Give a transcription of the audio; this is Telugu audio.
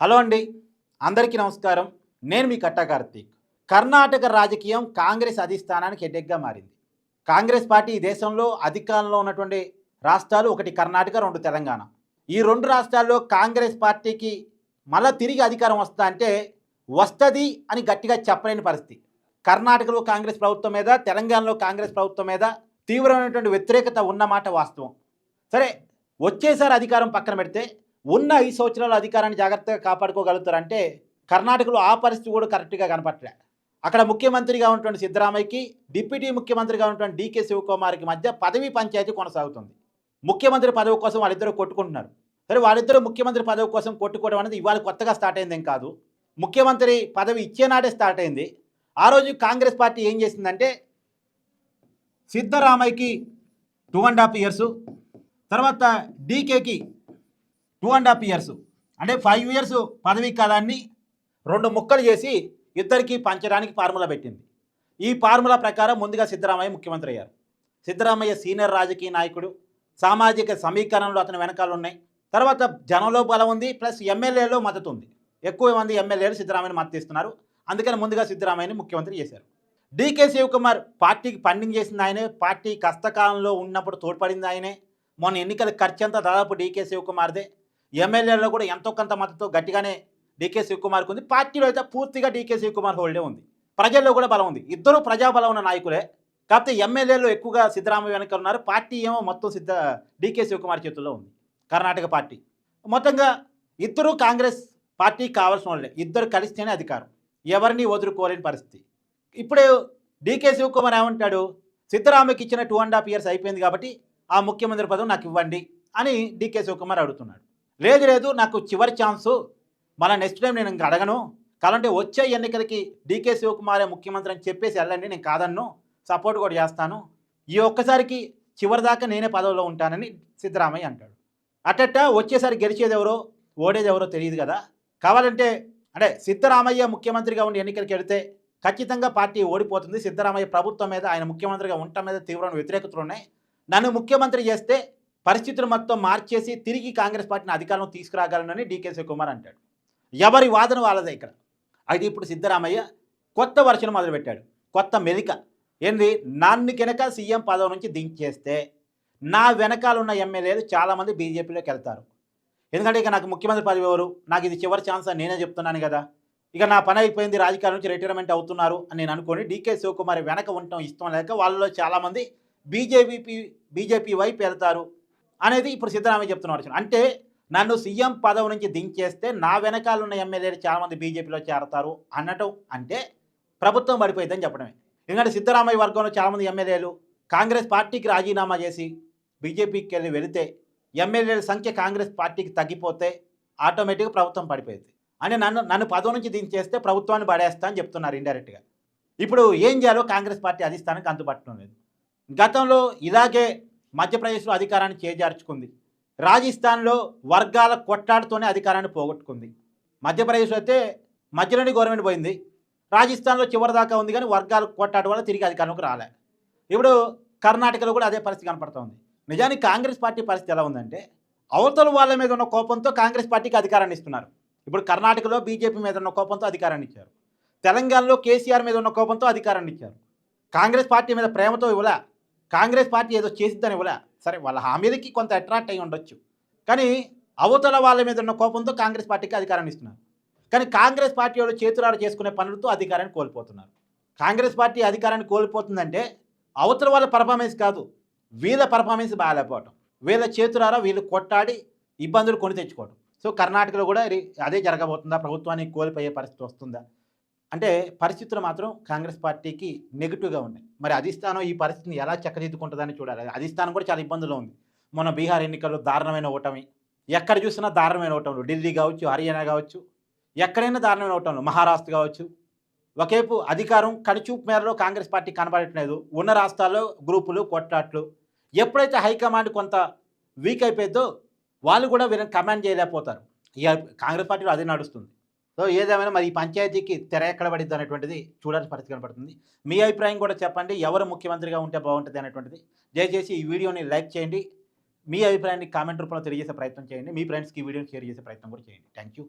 హలో అండి. అందరికీ నమస్కారం. నేను మీ కట్టా కార్తీక్. కర్ణాటక రాజకీయం కాంగ్రెస్ అధిష్టానానికి హెడెక్గా మారింది. కాంగ్రెస్ పార్టీ ఈ దేశంలో అధికారంలో ఉన్నటువంటి రాష్ట్రాలు ఒకటి కర్ణాటక రెండు తెలంగాణ. ఈ రెండు రాష్ట్రాల్లో కాంగ్రెస్ పార్టీకి మళ్ళా తిరిగి అధికారం వస్తా అంటే వస్తుంది అని గట్టిగా చెప్పలేని పరిస్థితి. కర్ణాటకలో కాంగ్రెస్ ప్రభుత్వం మీద తెలంగాణలో కాంగ్రెస్ ప్రభుత్వం మీద తీవ్రమైనటువంటి వ్యతిరేకత ఉన్నమాట వాస్తవం. సరే వచ్చేసారి అధికారం పక్కన పెడితే ఉన్న ఐదు సంవత్సరాల అధికారాన్ని జాగ్రత్తగా కాపాడుకోగలుగుతారంటే కర్ణాటకలో ఆ పరిస్థితి కూడా కరెక్ట్గా కనపట్లే. అక్కడ ముఖ్యమంత్రిగా ఉన్నటువంటి సిద్ధరామయ్యకి డిప్యూటీ ముఖ్యమంత్రిగా ఉన్నటువంటి డీకే శివకుమార్కి మధ్య పదవి పంచాయతీ కొనసాగుతుంది. ముఖ్యమంత్రి పదవి కోసం వాళ్ళిద్దరూ కొట్టుకుంటున్నారు. సరే వాళ్ళిద్దరూ ముఖ్యమంత్రి పదవి కోసం కొట్టుకోవడం అనేది ఇవాళ కొత్తగా స్టార్ట్ అయిందేం కాదు. ముఖ్యమంత్రి పదవి ఇచ్చేనాడే స్టార్ట్ అయింది. ఆ రోజు కాంగ్రెస్ పార్టీ ఏం చేసిందంటే సిద్ధరామయ్యకి టూ అండ్ హాఫ్ ఇయర్స్ తర్వాత డీకేకి టూ అండ్ హాఫ్ ఇయర్స్ అంటే ఫైవ్ ఇయర్స్ పదవీ కాలాన్ని రెండు ముక్కలు చేసి ఇద్దరికి పంచడానికి ఫార్ములా పెట్టింది. ఈ ఫార్ములా ప్రకారం ముందుగా సిద్ధరామయ్య ముఖ్యమంత్రి అయ్యారు. సిద్ధరామయ్య సీనియర్ రాజకీయ నాయకుడు సామాజిక సమీకరణలు అతని వెనకాల ఉన్నాయి. తర్వాత జనంలో బలం ఉంది ప్లస్ ఎమ్మెల్యేలో మద్దతు ఉంది. ఎక్కువ మంది ఎమ్మెల్యేలు సిద్ధరామయ్యని మద్దతు ఇస్తున్నారు. అందుకని ముందుగా సిద్ధరామయ్యని ముఖ్యమంత్రి చేశారు. డీకే శివకుమార్ పార్టీకి ఫండింగ్ చేసింది ఆయనే. పార్టీ కష్టకాలంలో ఉన్నప్పుడు తోడ్పడింది ఆయనే. మొన్న ఎన్నికల ఖర్చు అంతా దాదాపు డీకే శివకుమార్దే. ఎమ్మెల్యేలో కూడా ఎంతో కొంత మద్దతు గట్టిగానే డీకే శివకుమార్కి ఉంది. పార్టీలో అయితే పూర్తిగా డీకే శివకుమార్ హోల్డే ఉంది. ప్రజల్లో కూడా బలం ఉంది. ఇద్దరు ప్రజాబలం ఉన్న నాయకులే. కాకపోతే ఎమ్మెల్యేలు ఎక్కువగా సిద్ధరామయ్య వెనక ఉన్నారు. పార్టీ ఏమో మొత్తం సిద్ధ డీకే శివకుమార్ చేతుల్లో ఉంది. కర్ణాటక పార్టీ. మొత్తంగా ఇద్దరు కాంగ్రెస్ పార్టీకి కావాల్సిన వాళ్ళే. ఇద్దరు కలిస్తేనే అధికారం. ఎవరిని వదులుకోలేని పరిస్థితి. ఇప్పుడు డీకే శివకుమార్ ఏమంటాడు సిద్ధరామయ్యకి ఇచ్చిన టూ అండ్ హాఫ్ ఇయర్స్ అయిపోయింది కాబట్టి ఆ ముఖ్యమంత్రి పదవి నాకు ఇవ్వండి అని డీకే శివకుమార్ అడుగుతున్నాడు. లేదు లేదు నాకు చివరి ఛాన్సు. మళ్ళీ నెక్స్ట్ టైం నేను ఇంకా అడగను. కావాలంటే వచ్చే ఎన్నికలకి డీకే శివకుమారే ముఖ్యమంత్రి అని చెప్పేసి వెళ్ళండి నేను కాదన్ను. సపోర్ట్ కూడా చేస్తాను. ఈ ఒక్కసారికి చివరి దాకా నేనే పదవిలో ఉంటానని సిద్ధరామయ్య అంటాడు. అట్టట్ట వచ్చేసారి గెలిచేది ఎవరో ఓడేది ఎవరో తెలియదు కదా. కావాలంటే అంటే సిద్ధరామయ్య ముఖ్యమంత్రిగా ఉండి ఎన్నికలకి వెళితే ఖచ్చితంగా పార్టీ ఓడిపోతుంది. సిద్ధరామయ్య ప్రభుత్వం మీద ఆయన ముఖ్యమంత్రిగా ఉండటం మీద తీవ్రమైన వ్యతిరేకతలు ఉన్నాయి. నన్ను ముఖ్యమంత్రి చేస్తే పరిస్థితులు మొత్తం మార్చేసి తిరిగి కాంగ్రెస్ పార్టీని అధికారంలో తీసుకురాగలనని డీకే శివకుమార్ అంటాడు. ఎవరి వాదన వాళ్ళదే ఇక్కడ. అయితే ఇప్పుడు సిద్ధరామయ్య కొత్త వర్షం మొదలుపెట్టాడు. కొత్త మెలిక. ఏంది? నన్ను కనుక సీఎం పదవి నుంచి దించేస్తే నా వెనకాల ఉన్న ఎమ్మెల్యేలు చాలామంది బీజేపీలోకి వెళ్తారు. ఎందుకంటే ఇక నాకు ముఖ్యమంత్రి పదవి ఎవరు? నాకు ఇది చివరి ఛాన్స్ అని నేనే చెప్తున్నాను కదా. ఇక నా పని అయిపోయింది రాజకీయాల నుంచి రిటైర్మెంట్ అవుతున్నారు అని నేను అనుకొని డీకే శివకుమార్ వెనక ఉండటం ఇష్టం లేక వాళ్ళలో చాలామంది బీజేపీ బీజేపీ వైపు వెళ్తారు. అనేది ఇప్పుడు సిద్ధరామయ్య చెప్తున్నారు అంటే నన్ను సీఎం పదవి నుంచి దించేస్తే నా వెనకాల ఉన్న ఎమ్మెల్యేలు చాలామంది బీజేపీలో చేరతారు అనటం అంటే ప్రభుత్వం పడిపోయిందని చెప్పడమే. ఎందుకంటే సిద్ధరామయ్య వర్గంలో చాలామంది ఎమ్మెల్యేలు కాంగ్రెస్ పార్టీకి రాజీనామా చేసి బీజేపీకి వెళ్ళి వెళితే ఎమ్మెల్యేల సంఖ్య కాంగ్రెస్ పార్టీకి తగ్గిపోతే ఆటోమేటిక్గా ప్రభుత్వం పడిపోయింది. అని నన్ను నన్ను పదవి నుంచి దించేస్తే ప్రభుత్వాన్ని పడేస్తా అని చెప్తున్నారు ఇండైరెక్ట్గా ఇప్పుడు ఏం చేయాలో కాంగ్రెస్ పార్టీ అధిష్టానికి అందుబాటులో లేదు. గతంలో ఇలాగే మధ్యప్రదేశ్లో అధికారాన్ని చేజార్చుకుంది. రాజస్థాన్లో వర్గాల కొట్లాడుతోనే అధికారాన్ని పోగొట్టుకుంది. మధ్యప్రదేశ్లో అయితే మధ్యలోని గవర్నమెంట్ పోయింది. రాజస్థాన్లో చివరి దాకా ఉంది కానీ వర్గాల కొట్టాడు వల్ల తిరిగి అధికారంలోకి రాలే. ఇప్పుడు కర్ణాటకలో కూడా అదే పరిస్థితి కనపడుతుంది నిజానికి కాంగ్రెస్ పార్టీ పరిస్థితి ఎలా ఉందంటే అవతల వాళ్ళ మీద ఉన్న కోపంతో కాంగ్రెస్ పార్టీకి అధికారాన్ని ఇస్తున్నారు. ఇప్పుడు కర్ణాటకలో బీజేపీ మీద ఉన్న కోపంతో అధికారాన్ని ఇచ్చారు. తెలంగాణలో కేసీఆర్ మీద ఉన్న కోపంతో అధికారాన్ని ఇచ్చారు. కాంగ్రెస్ పార్టీ మీద ప్రేమతో ఇవ్వలే. కాంగ్రెస్ పార్టీ ఏదో చేసిద్దని ఇవ్వలే. సరే వాళ్ళ హామీలకి కొంత అట్రాక్ట్ అయి ఉండొచ్చు. కానీ అవతల వాళ్ళ మీద ఉన్న కోపంతో కాంగ్రెస్ పార్టీకి అధికారాన్ని ఇస్తున్నారు. కానీ కాంగ్రెస్ పార్టీ వాళ్ళు చేతురాడు చేసుకునే పనులతో అధికారాన్ని కోల్పోతున్నారు. కాంగ్రెస్ పార్టీ అధికారాన్ని కోల్పోతుందంటే అవతల వాళ్ళ పర్ఫార్మెన్స్ కాదు వీళ్ళ పర్ఫార్మెన్స్ బాగాలేకపోవటం. వీళ్ళ చేతురారా వీళ్ళు కొట్టాడి ఇబ్బందులు కొని తెచ్చుకోవడం సో కర్ణాటకలో కూడా అదే జరగబోతుందా? ప్రభుత్వానికి కోల్పోయే పరిస్థితి వస్తుందా? అంటే పరిస్థితులు మాత్రం కాంగ్రెస్ పార్టీకి నెగిటివ్గా ఉన్నాయి. మరి అధిష్టానం ఈ పరిస్థితిని ఎలా చక్కదిద్దుకుంటుందని చూడాలి. అధిష్టానం కూడా చాలా ఇబ్బందులు ఉంది. మొన్న బీహార్ ఎన్నికల్లో దారుణమైన ఓటమి. ఎక్కడ చూసినా దారుణమైన ఓటములు. ఢిల్లీ కావచ్చు హర్యానా కావచ్చు ఎక్కడైనా దారుణమైన ఓటములు. మహారాష్ట్ర కావచ్చు. ఒకేపు అధికారం కనిచూపు మేరలో కాంగ్రెస్ పార్టీ కనబడట్లేదు ఉన్న రాష్ట్రాల్లో గ్రూపులు కొట్లాట్లు. ఎప్పుడైతే హైకమాండ్ కొంత వీక్ అయిపోయిందో వాళ్ళు కూడా వీళ్ళని కమాండ్ చేయలేకపోతారు. ఇక కాంగ్రెస్ పార్టీలో అదే నడుస్తుంది. సో ఏదేమైనా మరి ఈ పంచాయతీకి తెర ఎక్కడ పడిద్ది అనేటువంటిది చూడాల్సిన పరిస్థితి కనపడుతుంది. మీ అభిప్రాయం కూడా చెప్పండి. ఎవరు ముఖ్యమంత్రిగా ఉంటే బాగుంటుంది అనేటువంటిది. దయచేసి ఈ వీడియోని లైక్ చేయండి. మీ అభిప్రాయాన్ని కామెంట్ రూపంలో తెలియజేసే ప్రయత్నం చేయండి. మీ ఫ్రెండ్స్కి ఈ వీడియోని షేర్ చేసే ప్రయత్నం కూడా చేయండి. Thank you